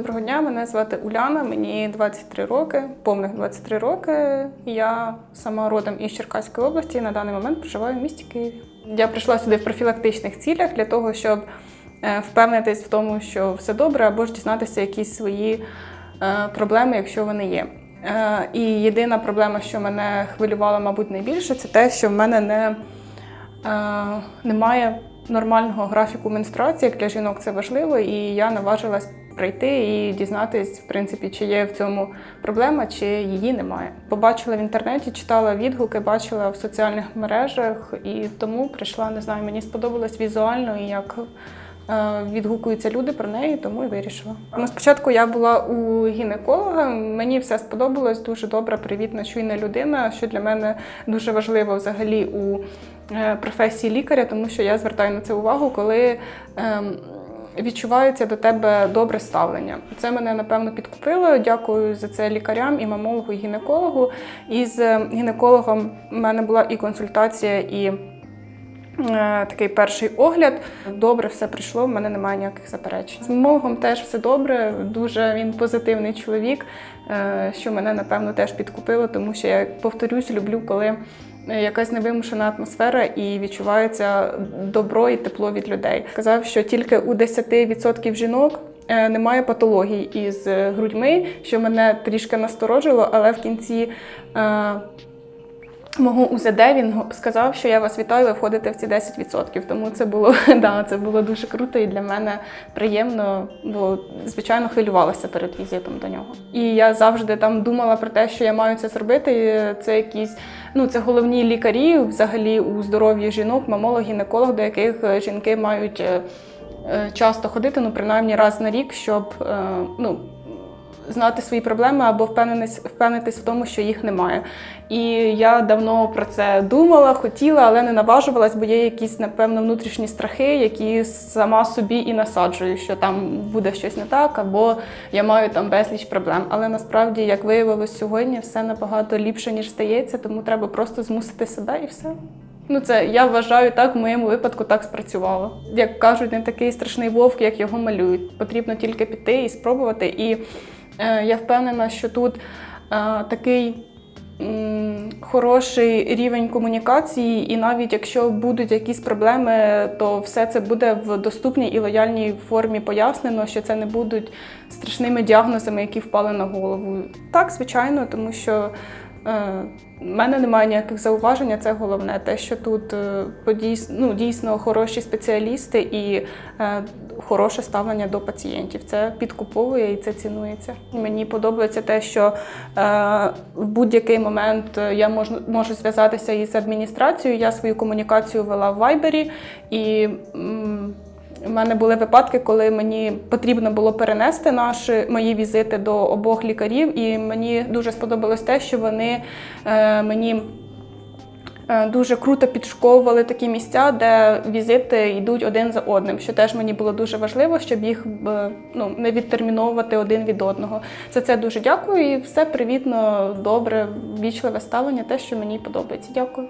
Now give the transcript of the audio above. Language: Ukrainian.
Доброго дня, мене звати Уляна, мені 23 роки, повних 23 роки. Я сама родом із Черкаської області. і На даний момент проживаю в місті Києві. Я прийшла сюди в профілактичних цілях для того, щоб е, впевнитись в тому, що все добре, або ж дізнатися якісь свої е, проблеми, якщо вони є. Е, І єдина проблема, що мене хвилювала, мабуть, найбільше, це те, що в мене не, немає нормального графіку менструації. Як для жінок це важливо, і я наважилась прийти і дізнатись, в принципі, чи є в цьому проблема, чи її немає. Побачила в інтернеті, читала відгуки, бачила в соціальних мережах, і тому прийшла, не знаю, мені сподобалось візуально і як. е, Відгукуються люди про неї, тому і вирішила. Ну, спочатку я була у гінеколога. Мені все сподобалось. Дуже добра, привітна, чуйна людина, що для мене дуже важливо взагалі у е, професії лікаря, тому що я звертаю на це увагу, коли ем, відчувається до тебе добре ставлення. Це мене напевно підкупило. Дякую за це лікарям, і мамологу, і гінекологу. І з гінекологом в мене була і консультація, і е, такий перший огляд. Добре, все прийшло, в мене немає ніяких заперечень. З мамологом теж все добре. Дуже він позитивний чоловік, е, що мене напевно теж підкупило, тому що я повторюсь, люблю, коли якась невимушена атмосфера і відчувається добро і тепло від людей. Казав, що тільки у 10% жінок. е, Немає патологій із е, грудьми, що мене трішки насторожило, але в кінці е, мого УЗД він сказав, що я вас вітаю, ви входите в ці 10%. Тому це було да, це було дуже круто і для мене приємно, бо звичайно хвилювалася перед візитом до нього. І я завжди там думала про те, що я маю це зробити. Це якісь ну це головні лікарі взагалі у здоров'ї жінок, мамолог, гінеколог, до яких е, жінки мають е, е, часто ходити, ну принаймні раз на рік, щоб ну. Знати свої проблеми або впевнитись в тому, що їх немає. І я давно про це думала, хотіла, але не наважувалась, бо є якісь, напевно, внутрішні страхи, які сама собі і насаджую, що там буде щось не так, або я маю там безліч проблем. Але насправді, як виявилось сьогодні, все набагато ліпше, ніж стається, тому треба просто змусити себе і все. Ну, це я вважаю так, в моєму випадку так спрацювало. Як кажуть, не такий страшний вовк, як його малюють. Потрібно тільки піти і спробувати. І я впевнена, що тут е, такий хороший рівень комунікації, і навіть якщо будуть якісь проблеми, то все це буде в доступній і лояльній формі пояснено, що це не будуть страшними діагнозами, які впали на голову. Так, звичайно, тому що. Е, в мене немає ніяких зауважень, це головне. Те, що тут е, ну, дійсно хороші спеціалісти і е, хороше ставлення до пацієнтів. Це підкуповує і це цінується. Мені подобається те, що е, в будь-який момент е, я можу, можу зв'язатися із адміністрацією. Я свою комунікацію вела в Вайбері і. у мене були випадки, коли мені потрібно було перенести наші мої візити до обох лікарів, і мені дуже сподобалось те, що вони е, мені дуже круто підшковували такі місця, де візити йдуть один за одним, що теж мені було дуже важливо, щоб їх е, ну, не відтерміновувати один від одного. За це дуже дякую і все привітно, добре, вічливе ставлення, те, що мені подобається. Дякую.